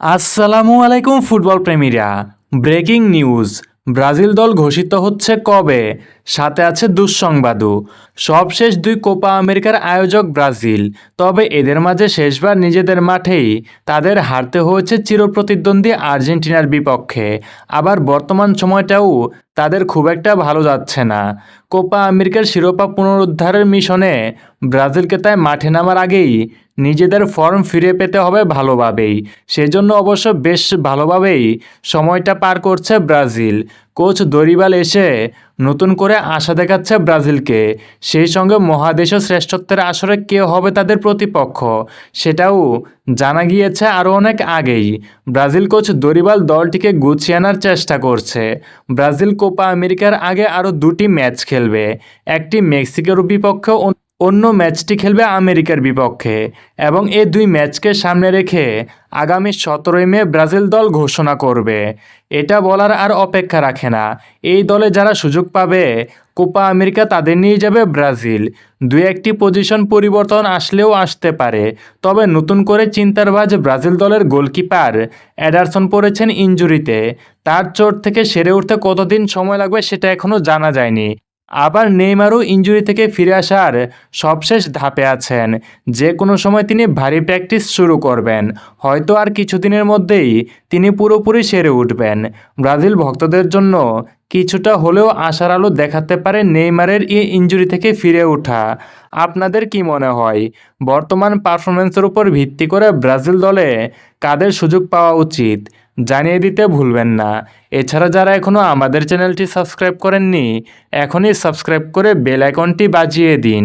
আসসালামু আলাইকুম, football প্রেমীরা। Breaking news. Brazil দল ঘোষিত হচ্ছে কবে? সাথে আছে দুঃসংবাদও। সবশেষ দুই কোপা আমেরিকার আয়োজক ব্রাজিল। তবে এদের মাঝে শেষবার নিজেদের মাঠেই তাদের হারতে হয়েছে চিরপ্রতিদ্বন্দ্বী আর্জেন্টিনার বিপক্ষে। আবার বর্তমান সময়টাও তাদের খুব একটা ভালো যাচ্ছে না। কোপা আমেরিকার শিরোপা পুনরুদ্ধারের মিশনে ব্রাজিলকে তাই মাঠে নামার আগেই নিজেদের ফর্ম ফিরে পেতে হবে ভালোভাবেই। সেজন্য অবশ্য বেশ ভালোভাবেই সময়টা পার করছে ব্রাজিল। কোচ দরিবাল এসে নতুন করে আশা দেখাচ্ছে ব্রাজিলকে। সেই সঙ্গে মহাদেশীয় শ্রেষ্ঠত্বের আসরে কে হবে তাদের প্রতিপক্ষ, সেটাও জানা গিয়েছে আরও অনেক আগেই। ব্রাজিল কোচ দরিবাল দলটিকে গুছিয়ে আনার চেষ্টা করছে। ব্রাজিল কোপা আমেরিকার আগে আরও দুটি ম্যাচ খেলবে, একটি মেক্সিকোর বিপক্ষে অন্য ম্যাচটি খেলবে আমেরিকার বিপক্ষে এবং এই দুই ম্যাচকে সামনে রেখে আগামী সতেরোই মে ব্রাজিল দল ঘোষণা করবে। এটা বলার আর অপেক্ষা রাখে না। এই দলে যারা সুযোগ পাবে, কোপা আমেরিকা তাদের নিয়ে যাবে ব্রাজিল। দুই একটি পজিশন পরিবর্তন আসলেও আসতে পারে। তবে নতুন করে চিন্তার ভাজ ব্রাজিল দলের গোলকিপার অ্যাডারসন পড়েছেন ইঞ্জুরিতে। তার চোট থেকে সেরে উঠতে কতদিন সময় লাগবে সেটা এখনও জানা যায়নি। আবার নেইমারও ইঞ্জুরি থেকে ফিরে আসার সবশেষ ধাপে আছেন। যে কোনো সময় তিনি ভারী প্র্যাকটিস শুরু করবেন। হয়তো আর কিছুদিনের মধ্যেই তিনি পুরোপুরি সেরে উঠবেন। ব্রাজিল ভক্তদের জন্য কিছুটা হলেও আশার আলো দেখাতে পারে নেইমারের এই ইঞ্জুরি থেকে ফিরে ওঠা। আপনাদের কি মনে হয়? বর্তমান পারফরমেন্সের উপর ভিত্তি করে ব্রাজিল দলে কাদের সুযোগ পাওয়া উচিত? জানিয়ে দিতে ভুলবেন না। এছাড়া যারা এখনও আমাদের চ্যানেলটি সাবস্ক্রাইব করেননি, এখনই সাবস্ক্রাইব করে বেল আইকনটি বাজিয়ে দিন।